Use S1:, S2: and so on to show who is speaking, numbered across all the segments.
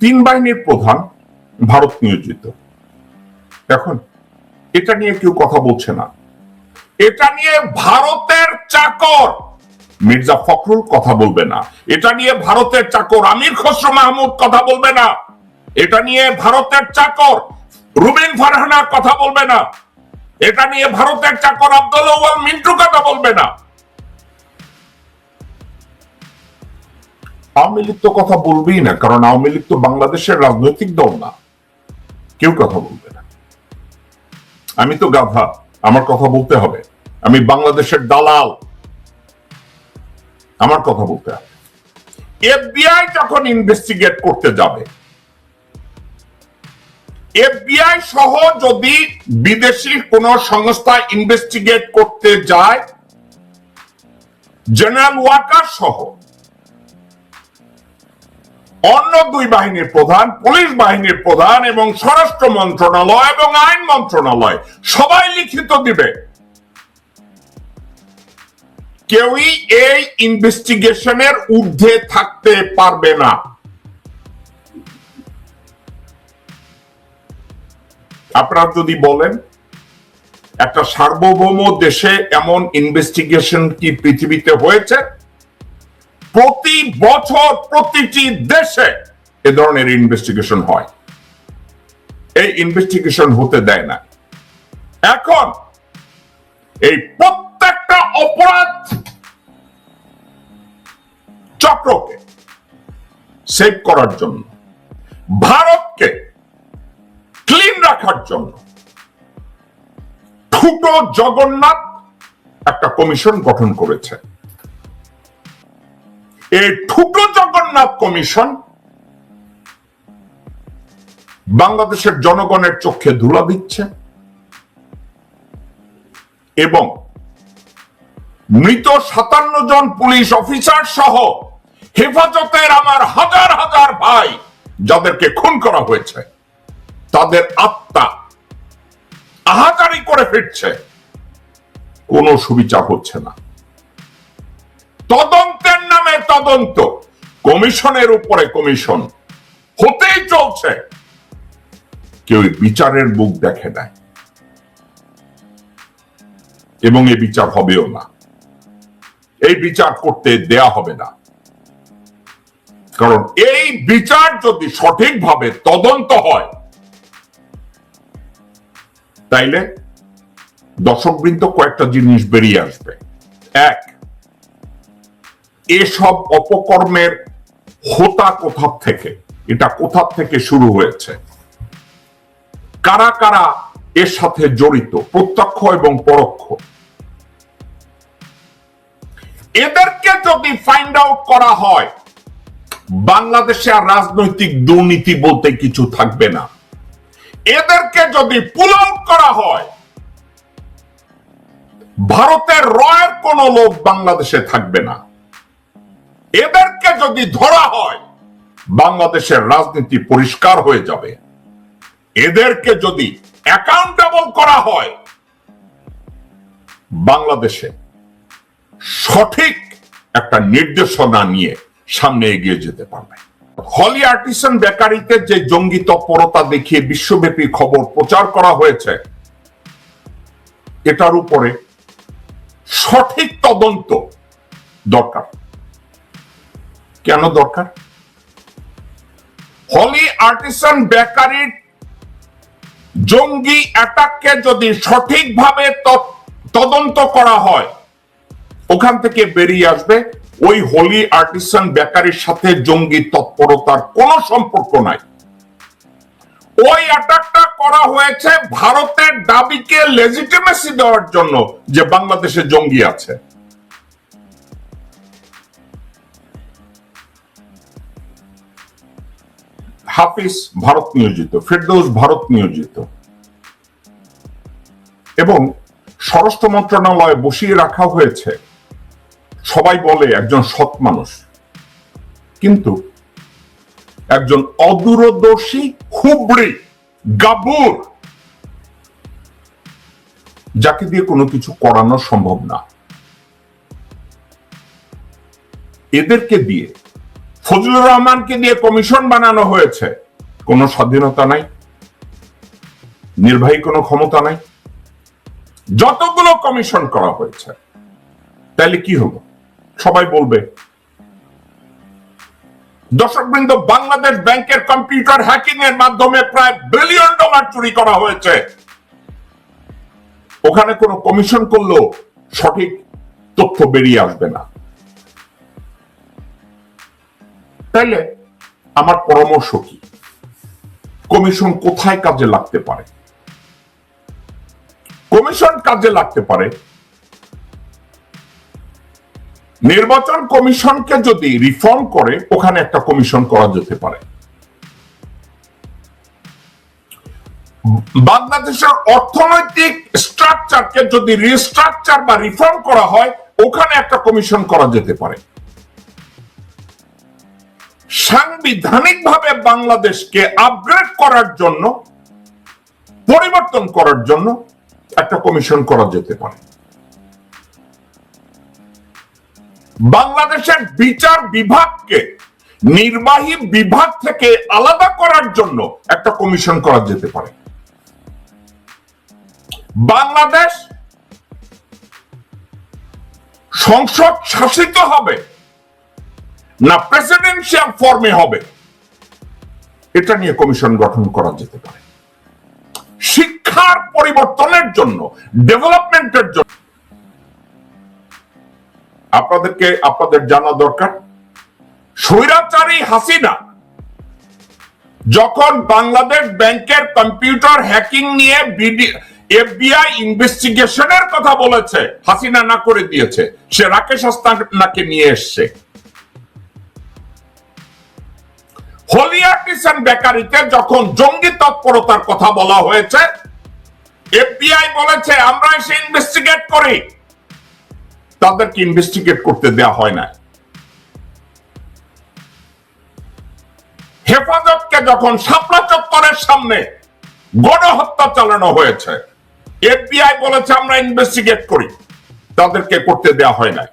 S1: তিন বাহিনীর প্রধান ভারত নিয়োজিত। এখন এটা নিয়ে কেউ কথা বলছে না। এটা নিয়ে ভারতের চাকর মির্জা ফখরুল কথা বলবে না। এটা নিয়ে ভারতের চাকর আমির খসরু মাহমুদ কথা বলবে না। এটা নিয়ে ভারতের চাকর রুবিন ফারহানা কথা বলবে না। এটা নিয়ে ভারতের চাকর আব্দুল মিন্টু কথা বলবে না। আওয়ামী লীগ তো কথা বলবেই না, কারণ আওয়ামী লীগ তো বাংলাদেশের রাজনৈতিক দল না। কেউ কথা বলবে না। আমি তো গাধা, আমার কথা বলতে হবে। আমি বাংলাদেশের দালাল, আমার কথা বলতে হবে। এফবিআই যখন ইনভেস্টিগেট করতে যাবে, এফবিআই সহ যদি বিদেশি কোন সংস্থা ইনভেস্টিগেট করতে যায় জেনারেল ওয়াকার সহ অন্য দুই বাহিনীর প্রধান, পুলিশ বাহিনীর প্রধান এবং স্বরাষ্ট্র মন্ত্রণালয় এবং আইন মন্ত্রণালয়। সবাই লিখিত দিবে। কেউই এই ইনভেস্টিগেশনের ঊর্ধ্বে থাকতে পারবে না। আপনারা যদি বলেন, একটা সার্বভৌম দেশে এমন ইনভেস্টিগেশন কি পৃথিবীতে হয়েছে? প্রতি বছর প্রতিটি দেশে এ ধরনের ইনভেস্টিগেশন হয়। এই ইনভেস্টিগেশন হতে দেয় না। এখন এই প্রত্যেকটা অপরাধ চক্রকে সেভ করার জন্য, ভারতকে ক্লিন রাখার জন্য ঠুটো জগন্নাথ একটা কমিশন গঠন করেছে। এই ঠুটো জগন্নাথ কমিশন বাংলাদেশের জনগণের চোখে ধুলা দিচ্ছে এবং মৃত সাতান্ন জন পুলিশ অফিসার সহ হেফাজতের আমার হাজার হাজার ভাই যাদেরকে খুন করা হয়েছে, তাদের আত্মা আহাজারি করে ফিরছে। কোনো সুবিচার হচ্ছে না। তদন্তের নামে তদন্ত। কমিশনের উপরে কমিশন। হতেই চলছে। কেউ বিচারের মুখ দেখে নাই। এবং এই বিচার হবেও না। এই বিচার করতে দেয়া হবে না। কারণ এই বিচার যদি সঠিকভাবে তদন্ত হয়, তাইলে দর্শকবৃন্দ কয়েকটা জিনিস বেরিয়ে আসবে। এক এসব অপকর্মের হোতা কোথা থেকে? এটা কোথা থেকে শুরু হয়েছে? কারা কারা এর সাথে জড়িত, প্রত্যক্ষ এবং পরোক্ষ? এদেরকে যদি ফাইন্ড আউট করা হয়, বাংলাদেশে আর রাজনৈতিক দুর্নীতি বলতে কিছু থাকবে না। এদেরকে যদি পুল আউট করা হয়, ভারতের রয়ের কোন লোক বাংলাদেশে থাকবে না। এদেরকে যদি ধরা হয়, বাংলাদেশের রাজনীতি পরিষ্কার হয়ে যাবে। এদেরকে যদি অ্যাকাউন্টেবল করা হয়, বাংলাদেশে সঠিক একটা নির্দেশনা নিয়ে সামনে এগিয়ে যেতে পারবে। হলি আর্টিসান বেকারিতে যে জঙ্গি তৎপরতা দেখিয়ে বিশ্বব্যাপী খবর প্রচার করা হয়েছে, এটার উপরে সঠিক তদন্ত দরকার। কেন দরকার? হলি আর্টিসান বেকারির জঙ্গি অ্যাটাককে যদি সঠিকভাবে তদন্ত করা হয়, ওখান থেকে বেরিয়ে আসবে। ওই হোলি আর্টিসান বেকারির সাথে জঙ্গি তৎপরতার কোনো সম্পর্ক নাই। ওই অ্যাটাকটা করা হয়েছে ভারতের দাবিকে লেজিটিমেসি দেওয়ার জন্য যে বাংলাদেশে জঙ্গি আছে। হাফিজ ভারত নিয়োজিত, ফেরদৌস ভারত নিয়োজিত। এবং স্বরাষ্ট্র মন্ত্রণালয়ে বসিয়ে রাখা হয়েছে, সবাই বলে একজন সৎ মানুষ। কিন্তু একজন অদূরদর্শী হুবড়ি, গাবুর, যাকে দিয়ে কোনো কিছু করানো সম্ভব না। এদেরকে দিয়ে ফজলুর রহমানকে দিয়ে কমিশন বানানো হয়েছে। কোনো স্বাধীনতা নাই। নির্বাহী কোনো ক্ষমতা নাই। যতগুলো কমিশন করা হয়েছে। তাহলে কি হলো? সবাই বলবে। দর্শকবৃন্দ, বাংলাদেশ ব্যাংকের কম্পিউটার হ্যাকিং এর মাধ্যমে প্রায় বিলিয়ন ডলার চুরি করা হয়েছে। ওখানে কোনো কমিশন করলেও সঠিক তথ্য বেরিয়ে আসবে না। তাইলে আমার পরামর্শ কি? কমিশন কোথায় কাজে লাগতে পারে? কমিশন কাজে লাগতে পারে? নির্বাচন কমিশনকে যদি রিফর্ম করে, ওখানে একটা কমিশন করা যেতে পারে। বাংলাদেশের অর্থনৈতিক স্ট্রাকচারকে যদি রিস্ট্রাকচার বা রিফর্ম করা হয়, ওখানে একটা কমিশন করা যেতে পারে। সাংবিধানিকভাবে বাংলাদেশকে আপগ্রেড করার জন্য, পরিবর্তন করার জন্য একটা কমিশন করা যেতে পারে। বাংলাদেশের বিচার বিভাগকে, নির্বাহী বিভাগ থেকে আলাদা করার জন্য একটা কমিশন করা যেতে পারে। বাংলাদেশ সংসদ শাসিত হবে না প্রেসিডেন্সিয়াল ফর্মে হবে। এটা নিয়ে কমিশন গঠন করা যেতে পারে। শিক্ষার পরিবর্তনের জন্য ডেভেলপমেন্টের জন্য। আপনাদেরকে, আপনাদের জানা দরকার? স্বৈরাচারী হাসিনা যখন বাংলাদেশ ব্যাংকের কম্পিউটার হ্যাকিং নিয়ে এফবিআই ইনভেস্টিগেশনের কথা বলেছে, হাসিনা না করে দিয়েছে, সে রাকেশ আস্তানাকে নিয়ে এসছে। হলিয়ার্টিসন বেকারিতে যখন জঙ্গি তৎপরতার কথা বলা হয়েছে, এফবিআই বলেছে, আমরা এসে ইনভেস্টিগেট করি। তাদেরকে ইনভেস্টিগেট করতে দেওয়া হয় না হেফাজতকে যখন শাপলা চত্বরের সামনে গণহত্যা চালানো হয়েছে, এফবিআই বলেছে, আমরা ইনভেস্টিগেট করি। তাদেরকে করতে দেওয়া হয় না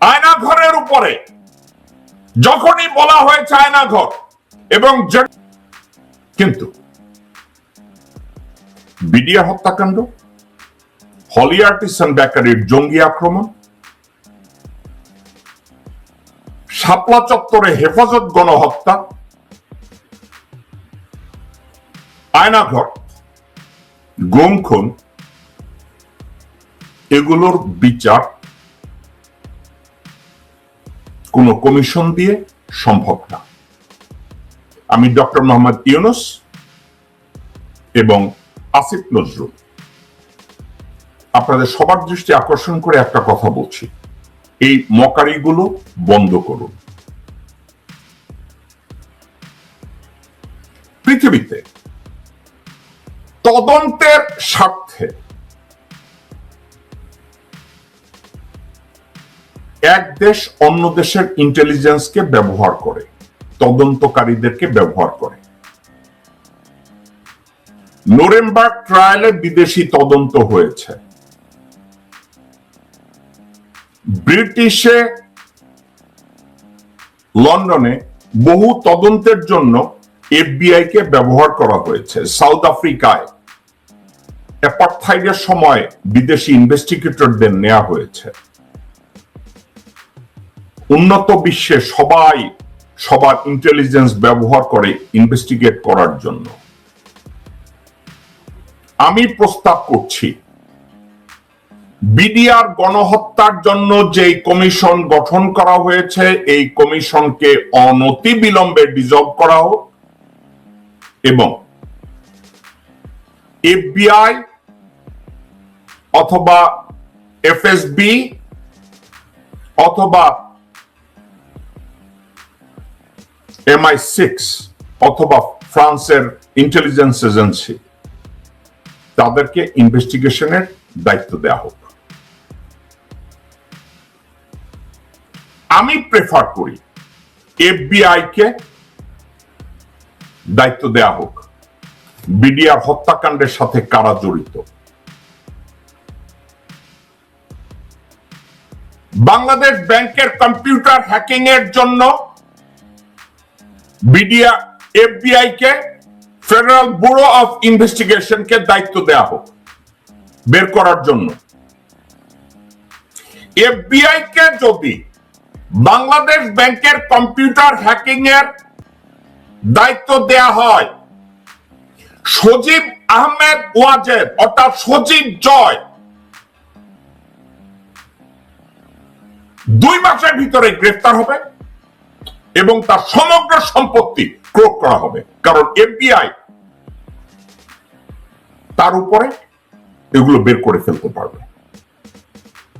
S1: আয়না ঘরের উপরে যখনই বলা হয় চায়না ঘর এবং কিন্তু বিডিআর হত্যাকাণ্ড হলিয়ার্টিসন বেকারির জঙ্গি আক্রমণ, শাপলা চত্বরে হেফাজত গণহত্যা আয়নাঘর গুম খুন, এগুলোর বিচার কোন কমিশন দিয়ে সম্ভব না। আমি ডক্টর মোহাম্মদ ইউনুস এবং আসিফ নজরুল। আপনাদের সবার দৃষ্টি আকর্ষণ করে একটা কথা বলছি। এই মকারিগুলো বন্ধ করুন। পৃথিবীতে তদন্তের স্বার্থে এক দেশ অন্য দেশের ইন্টেলিজেন্সকে ব্যবহার করে, তদন্তকারীদেরকে ব্যবহার করে। নোরেমবার্গ ট্রায়ালে বিদেশি তদন্ত হয়েছে। ব্রিটিশে লন্ডনে বহু তদন্তের জন্য এফবিআই কে ব্যবহার করা হয়েছে, সাউথ আফ্রিকায়। অ্যাপার্থাইডের সময় বিদেশি ইনভেস্টিগেটরদের নেওয়া হয়েছে। উন্নত বিশ্বে সবাই সবার ইন্টেলিজেন্স ব্যবহার করে ইনভেস্টিগেট করার জন্য। আমি প্রস্তাব করছি বিডিআর গণহত্যার জন্য যে কমিশন গঠন করা হয়েছে, এই কমিশনকে অনতি বিলম্বে ডিজলভ করা হোক এবং এফবিআই অথবা এফএসবি অথবা এমআই সিক্স অথবা ফ্রান্সের ইন্টেলিজেন্স এজেন্সি তাদেরকে ইনভেস্টিগেশনের দায়িত্ব দেওয়া হোক। আমি প্রেফার করি এফবিআই কে দায়িত্ব দেয়া হোক। বিডিআর হত্যাকাণ্ডের সাথে কারা জড়িত? বাংলাদেশ ব্যাংকের কম্পিউটার হ্যাকিং এর জন্য বিডিআ, এফবিআই কে ফেডারেল ব্যুরো অফ ইনভেস্টিগেশনকে দায়িত্ব দেয়া হোক, বের করার জন্য। এফবিআই কে যদি বাংলাদেশ ব্যাংকের কম্পিউটার হ্যাকিং এর দায়িত্ব দেয়া হয়, সজীব আহমেদ ওয়াজেদ অর্থাৎ সজীব জয় দুই মাসের ভিতরে গ্রেফতার হবে। এবং তার সমগ্র সম্পত্তি ক্রোক করা হবে। কারণ এফবিআই তার উপরে এগুলো বের করে ফেলতে পারবে।